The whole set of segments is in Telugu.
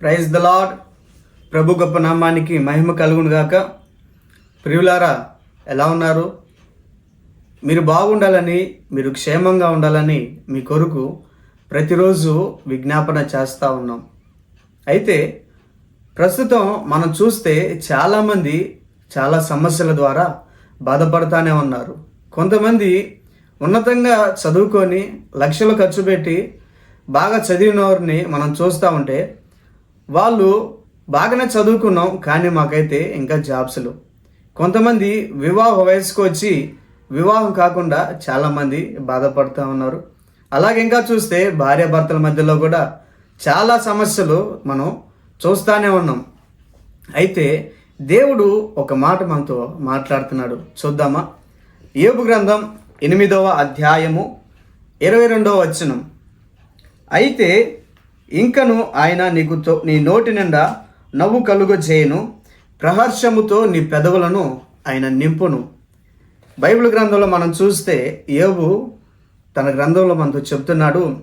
ప్రైజ్ ద లాడ్ ప్రభు గొప్ప నామానికి మహిమ కలుగును గాక. ప్రియులారా ఎలా ఉన్నారు? మీరు బాగుండాలని మీరు క్షేమంగా ఉండాలని మీ కొరకు ప్రతిరోజు విజ్ఞాపన చేస్తూ ఉన్నాం. అయితే ప్రస్తుతం మనం చూస్తే చాలామంది చాలా సమస్యల ద్వారా బాధపడతానే ఉన్నారు. కొంతమంది ఉన్నతంగా చదువుకొని లక్షలు ఖర్చు పెట్టి బాగా చదివిన వారిని మనం చూస్తూ ఉంటే వాళ్ళు బాగానే చదువుకున్నాం కానీ మాకైతే ఇంకా జాబ్స్లు కొంతమంది వివాహ వయసుకు వచ్చి వివాహం కాకుండా చాలామంది బాధపడుతూ ఉన్నారు. అలాగే ఇంకా చూస్తే భార్యాభర్తల మధ్యలో కూడా చాలా సమస్యలు మనం చూస్తూనే ఉన్నాం. అయితే దేవుడు ఒక మాట మనతో మాట్లాడుతున్నాడు. చూద్దామా? ఏబు గ్రంథం ఎనిమిదవ అధ్యాయము ఇరవై రెండవ వచనం. అయితే ఇంకను ఆయన నీకు నీ నోటి నిండా నవ్వు కలుగ చేయను ప్రహర్షముతో నీ పెదవులను ఆయన నింపును. బైబిల్ గ్రంథంలో మనం చూస్తే యోబు తన గ్రంథంలో మనతో చెప్తున్నాడు.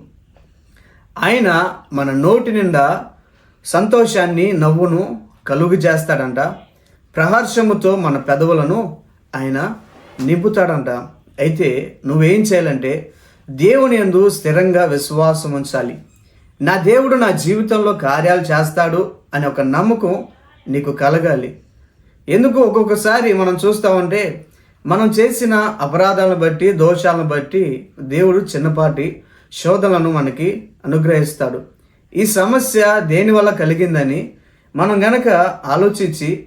ఆయన మన నోటి నిండా సంతోషాన్ని నవ్వును కలుగు చేస్తాడంట ప్రహర్షముతో మన పెదవులను ఆయన నింపుతాడంట. అయితే నువ్వేం చేయాలంటే దేవుని యందు స్థిరంగా విశ్వాసం ఉంచాలి నా దేవుడు నా జీవితంలో కార్యాలు చేస్తాడు అనే ఒక నమ్మకం నీకు కలగాలి. ఎందుకు ఒక్కొక్కసారి మనం చూస్తూ ఉంటే మనం చేసిన అపరాధాలను బట్టి దోషాలను బట్టి దేవుడు చిన్నపాటి శోధనలను మనకి అనుగ్రహిస్తాడు. ఈ సమస్య దేని వల్ల కలిగిందని మనం గనక ఆలోచించి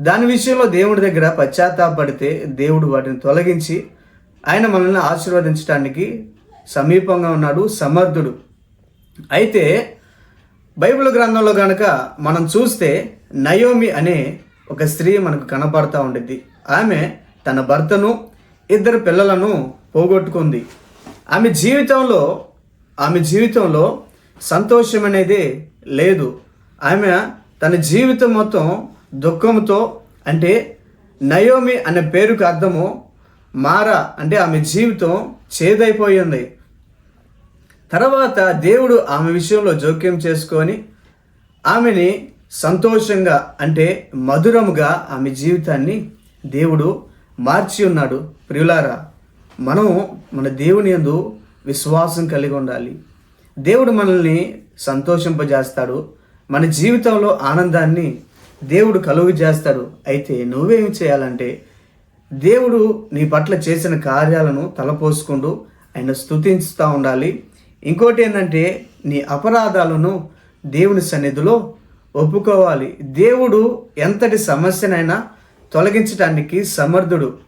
దాని విషయంలో దేవుడి దగ్గర పశ్చాత్తాపడితే దేవుడు వాటిని తొలగించి ఆయన మనల్ని ఆశీర్వదించడానికి సమీపంగా ఉన్నాడు సమర్థుడు. అయితే బైబిల్ గ్రంథంలో కనుక మనం చూస్తే నయోమి అనే ఒక స్త్రీ మనకు కనపడతా ఉండిద్ది. ఆమె తన భర్తను ఇద్దరు పిల్లలను పోగొట్టుకుంది. ఆమె జీవితంలో ఆమె జీవితంలో సంతోషం అనేది లేదు. ఆమె తన జీవితం మొత్తం దుఃఖంతో అంటే నయోమి అనే పేరుకు అర్థము మారా అంటే ఆమె జీవితం చేదైపోయింది. తర్వాత దేవుడు ఆమె విషయంలో జోక్యం చేసుకొని ఆమెని సంతోషంగా అంటే మధురముగా ఆమె జీవితాన్ని దేవుడు మార్చి ఉన్నాడు. ప్రియులారా మనం మన దేవుని యందు విశ్వాసం కలిగి ఉండాలి. దేవుడు మనల్ని సంతోషింపజేస్తాడు. మన జీవితంలో ఆనందాన్ని దేవుడు కలుగు చేస్తాడు అయితే నువ్వేం చేయాలంటే దేవుడు నీ పట్ల చేసిన కార్యాలను తలపోసుకుంటూ ఆయన స్థుతిస్తూ ఉండాలి. ఇంకోటి ఏంటంటే నీ అపరాధాలను దేవుని సన్నిధిలో ఒప్పుకోవాలి. దేవుడు ఎంతటి సమస్యనైనా తొలగించడానికి సమర్థుడు.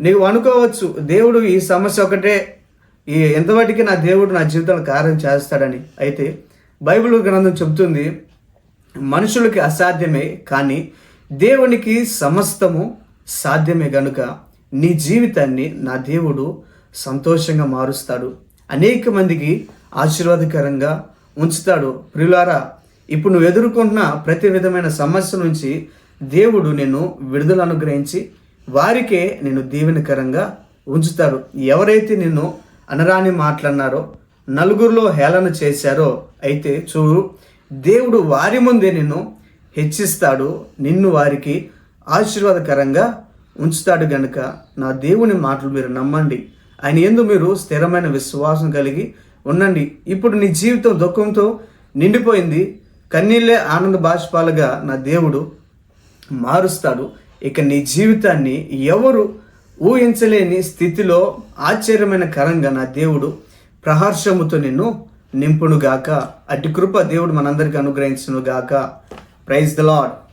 నీవు అనుకోవచ్చు దేవుడు ఈ సమస్య ఒకటే ఈ ఎంతవరకు నా దేవుడు నా జీవితంలో కార్యం చేస్తాడని. అయితే బైబిల్ గ్రంథం చెబుతుంది మనుషులకి అసాధ్యమే కానీ దేవునికి సమస్తము సాధ్యమే గనుక నీ జీవితాన్ని నా దేవుడు సంతోషంగా మారుస్తాడు. అనేక మందికి ఆశీర్వాదకరంగా ఉంచుతాడు. ప్రియులారా ఇప్పుడు నువ్వు ఎదుర్కొంటున్న ప్రతి విధమైన సమస్య నుంచి దేవుడు నిన్ను విడుదల అనుగ్రహించి వారికే నేను దీవెనకరంగా ఉంచుతాడు. ఎవరైతే నిన్ను అనరాని మాట్లాడినారో నలుగురిలో హేళన చేశారో అయితే చూడు దేవుడు వారి ముందే నిన్ను హెచ్చిస్తాడు. నిన్ను వారికి ఆశీర్వాదకరంగా ఉంచుతాడు గనుక నా దేవుని మాటలు మీరు నమ్మండి. ఆయన ఎందు మీరు స్థిరమైన విశ్వాసం కలిగి ఉండండి. ఇప్పుడు నీ జీవితం దుఃఖంతో నిండిపోయింది. కన్నీళ్ళే ఆనంద బాష్పాలుగా నా దేవుడు మారుస్తాడు. ఇక నీ జీవితాన్ని ఎవరు ఊహించలేని స్థితిలో ఆశ్చర్యమైన కరంగా నా దేవుడు ప్రహర్షముతో నిన్ను నింపునుగాక. అటు కృప దేవుడు మనందరికీ అనుగ్రహించునుగాక. Praise the lord